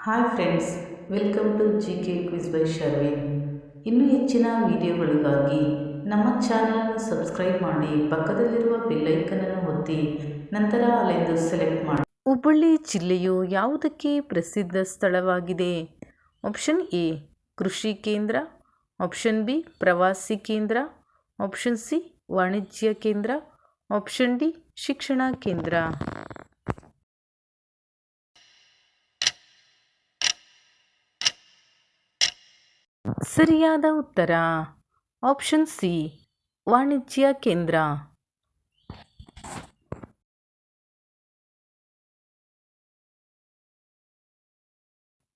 Hi friends, welcome to G K quiz by Sharvin ಇನ್ನೂ ಹೆಚ್ಚಿನ ವಿಡಿಯೋಗಳಿಗಾಗಿ ನಮ್ಮ ಚಾನಲನ್ನು ಸಬ್ಸ್ಕ್ರೈಬ್ ಮಾಡಿ, ಪಕ್ಕದಲ್ಲಿರುವ ಬೆಲ್ಲೈಕನನ್ನು ಒತ್ತಿ, ನಂತರ ಅಲೆಂದು ಸೆಲೆಕ್ಟ್ ಮಾಡಿ. ಹುಬ್ಬಳ್ಳಿ ಜಿಲ್ಲೆಯು ಯಾವುದಕ್ಕೆ ಪ್ರಸಿದ್ಧ ಸ್ಥಳವಾಗಿದೆ? ಆಪ್ಷನ್ ಎ, ಕೃಷಿ ಕೇಂದ್ರ. ಆಪ್ಷನ್ ಬಿ, ಪ್ರವಾಸಿ ಕೇಂದ್ರ. ಆಪ್ಷನ್ ಸಿ, ವಾಣಿಜ್ಯ ಕೇಂದ್ರ. ಆಪ್ಷನ್ ಡಿ, ಶಿಕ್ಷಣ ಕೇಂದ್ರ. ಸರಿಯಾದ ಉತ್ತರ. ಆಪ್ಷನ್ ಸಿ, ವಾಣಿಜ್ಯ ಕೇಂದ್ರ.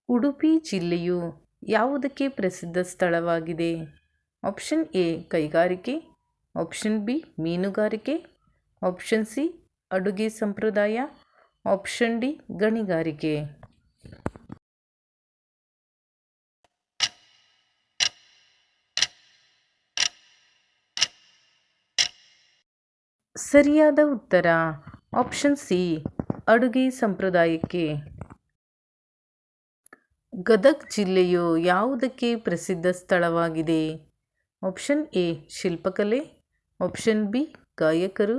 ಉಡುಪಿ ಜಿಲ್ಲೆಯು ಯಾವುದಕ್ಕೆ ಪ್ರಸಿದ್ಧ ಸ್ಥಳವಾಗಿದೆ? ಆಪ್ಷನ್ ಎ, ಕೈಗಾರಿಕೆ. ಆಪ್ಷನ್ ಬಿ, ಮೀನುಗಾರಿಕೆ. ಆಪ್ಷನ್ ಸಿ, ಅಡುಗೆ ಸಂಪ್ರದಾಯ. ಆಪ್ಷನ್ ಡಿ, ಗಣಿಗಾರಿಕೆ. ಸರಿಯಾದ ಉತ್ತರ. ಆಪ್ಷನ್ ಸಿ, ಅಡುಗೆ ಸಂಪ್ರದಾಯಕ್ಕೆ. ಗದಗ್ ಜಿಲ್ಲೆಯು ಯಾವುದಕ್ಕೆ ಪ್ರಸಿದ್ಧ ಸ್ಥಳವಾಗಿದೆ? ಆಪ್ಷನ್ ಎ, ಶಿಲ್ಪಕಲೆ. ಆಪ್ಷನ್ ಬಿ, ಗಾಯಕರು.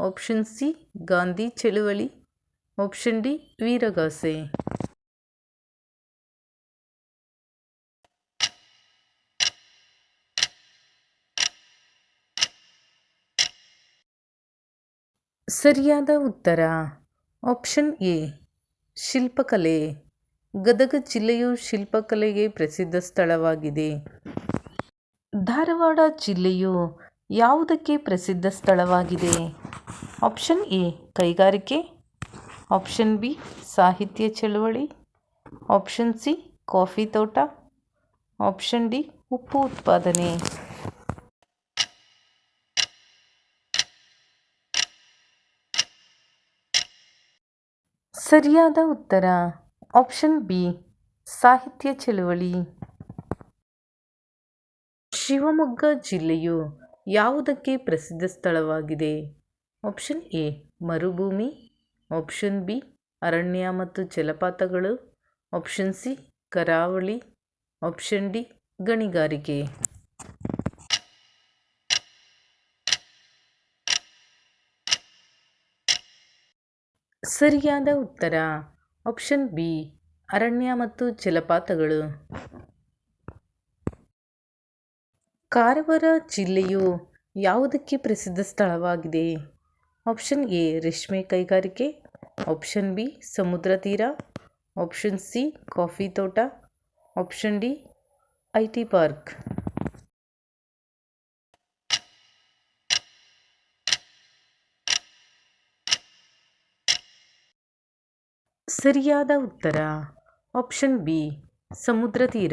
ಆಪ್ಷನ್ ಸಿ, ಗಾಂಧಿ ಚಳುವಳಿ. ಆಪ್ಷನ್ ಡಿ, ವೀರಗಾಸೆ. ಸರಿಯಾದ ಉತ್ತರ. ಆಪ್ಷನ್ ಎ, ಶಿಲ್ಪಕಲೆ. ಗದಗ ಜಿಲ್ಲೆಯು ಶಿಲ್ಪಕಲೆಗೆ ಪ್ರಸಿದ್ಧ ಸ್ಥಳವಾಗಿದೆ. ಧಾರವಾಡ ಜಿಲ್ಲೆಯು ಯಾವುದಕ್ಕೆ ಪ್ರಸಿದ್ಧ ಸ್ಥಳವಾಗಿದೆ? ಆಪ್ಷನ್ ಎ, ಕೈಗಾರಿಕೆ. ಆಪ್ಷನ್ ಬಿ, ಸಾಹಿತ್ಯ ಚಳುವಳಿ. ಆಪ್ಷನ್ ಸಿ, ಕಾಫಿ ತೋಟ. ಆಪ್ಷನ್ ಡಿ, ಉಪ್ಪು ಉತ್ಪಾದನೆ. ಸರಿಯಾದ ಉತ್ತರ. ಆಪ್ಷನ್ ಬಿ, ಸಾಹಿತ್ಯ ಚಳುವಳಿ. ಶಿವಮೊಗ್ಗ ಜಿಲ್ಲೆಯು ಯಾವುದಕ್ಕೆ ಪ್ರಸಿದ್ಧ ಸ್ಥಳವಾಗಿದೆ? ಆಪ್ಷನ್ ಎ, ಮರುಭೂಮಿ. ಆಪ್ಷನ್ ಬಿ, ಅರಣ್ಯ ಮತ್ತು ಜಲಪಾತಗಳು. ಆಪ್ಷನ್ ಸಿ, ಕರಾವಳಿ. ಆಪ್ಷನ್ ಡಿ, ಗಣಿಗಾರಿಕೆ. ಸರಿಯಾದ ಉತ್ತರ. ಆಪ್ಷನ್ ಬಿ, ಅರಣ್ಯ ಮತ್ತು ಜಲಪಾತಗಳು. ಕಾರವಾರ ಜಿಲ್ಲೆಯು ಯಾವುದಕ್ಕೆ ಪ್ರಸಿದ್ಧ ಸ್ಥಳವಾಗಿದೆ? ಆಪ್ಷನ್ ಎ, ರೇಷ್ಮೆ ಕೈಗಾರಿಕೆ. ಆಪ್ಷನ್ ಬಿ, ಸಮುದ್ರ ತೀರ. ಆಪ್ಷನ್ ಸಿ, ಕಾಫಿ ತೋಟ. Option D, I T park. ಸರಿಯಾದ ಉತ್ತರ. ಆಪ್ಷನ್ ಬಿ, ಸಮುದ್ರ ತೀರ.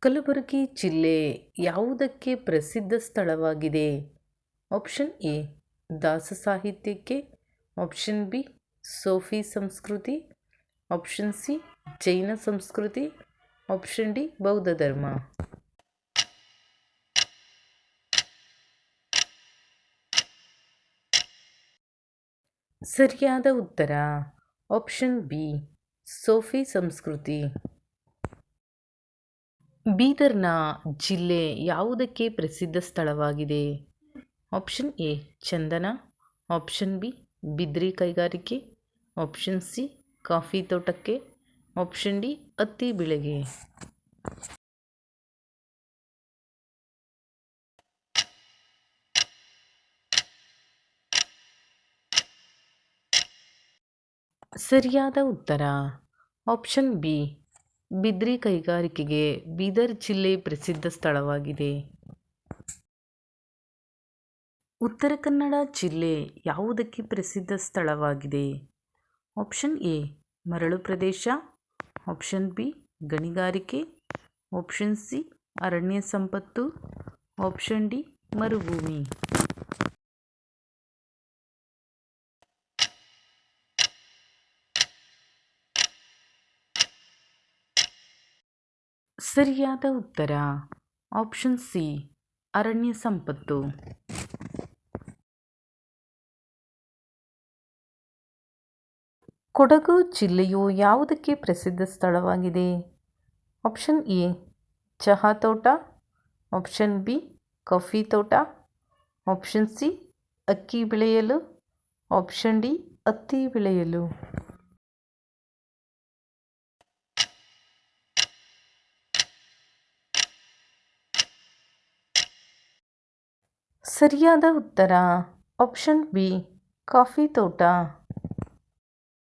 ಕಲಬುರಗಿ ಜಿಲ್ಲೆ ಯಾವುದಕ್ಕೆ ಪ್ರಸಿದ್ಧ ಸ್ಥಳವಾಗಿದೆ? ಆಪ್ಷನ್ ಎ, ದಾಸ ಸಾಹಿತ್ಯಕ್ಕೆ. ಆಪ್ಷನ್ ಬಿ, ಸೋಫಿ ಸಂಸ್ಕೃತಿ. ಆಪ್ಷನ್ ಸಿ, ಜೈನ ಸಂಸ್ಕೃತಿ. ಆಪ್ಷನ್ ಡಿ, ಬೌದ್ಧ ಧರ್ಮ. ಸರಿಯಾದ ಉತ್ತರ. ಆಪ್ಷನ್ ಬಿ, ಸೋಫಿ ಸಂಸ್ಕೃತಿ. ಬೀದರ್ನ ಜಿಲ್ಲೆ ಯಾವುದಕ್ಕೆ ಪ್ರಸಿದ್ಧ ಸ್ಥಳವಾಗಿದೆ? ಆಪ್ಷನ್ ಎ, ಚಂದನ. ಆಪ್ಷನ್ ಬಿ, ಬಿದ್ರಿ ಕೈಗಾರಿಕೆ. ಆಪ್ಷನ್ ಸಿ, ಕಾಫಿ ತೋಟಕ್ಕೆ. ಆಪ್ಷನ್ ಡಿ, ಹತ್ತಿ ಬೆಳೆಗೆ. ಸರಿಯಾದ ಉತ್ತರ. Option B. ಬಿದ್ರಿ ಕೈಗಾರಿಕೆಗೆ ಬೀದರ್ ಜಿಲ್ಲೆ ಪ್ರಸಿದ್ಧ ಸ್ಥಳವಾಗಿದೆ. ಉತ್ತರ ಕನ್ನಡ ಜಿಲ್ಲೆ ಯಾವುದಕ್ಕೆ ಪ್ರಸಿದ್ಧ ಸ್ಥಳವಾಗಿದೆ? Option A. ಮರಳು ಪ್ರದೇಶ. Option B. ಗಣಿಗಾರಿಕೆ. Option C. ಅರಣ್ಯ ಸಂಪತ್ತು. Option D. ಮರುಭೂಮಿ. ಸರಿಯಾದ ಉತ್ತರ. ಆಪ್ಷನ್ ಸಿ ಅರಣ್ಯ ಸಂಪತ್ತು. ಕೊಡಗು ಜಿಲ್ಲೆಯು ಯಾವುದಕ್ಕೆ ಪ್ರಸಿದ್ಧ ಸ್ಥಳವಾಗಿದೆ? ಆಪ್ಷನ್ ಎ ಚಹಾ ತೋಟ ಆಪ್ಷನ್ ಬಿ ಕಾಫಿ ತೋಟ. ಆಪ್ಷನ್ ಸಿ ಅಕ್ಕಿ ಬೆಳೆಯಲು. ಆಪ್ಷನ್ ಡಿ ಹತ್ತಿ ಬೆಳೆಯಲು. ಸರಿಯಾದ ಉತ್ತರ. ಆಪ್ಷನ್ ಬಿ ಕಾಫಿ ತೋಟ.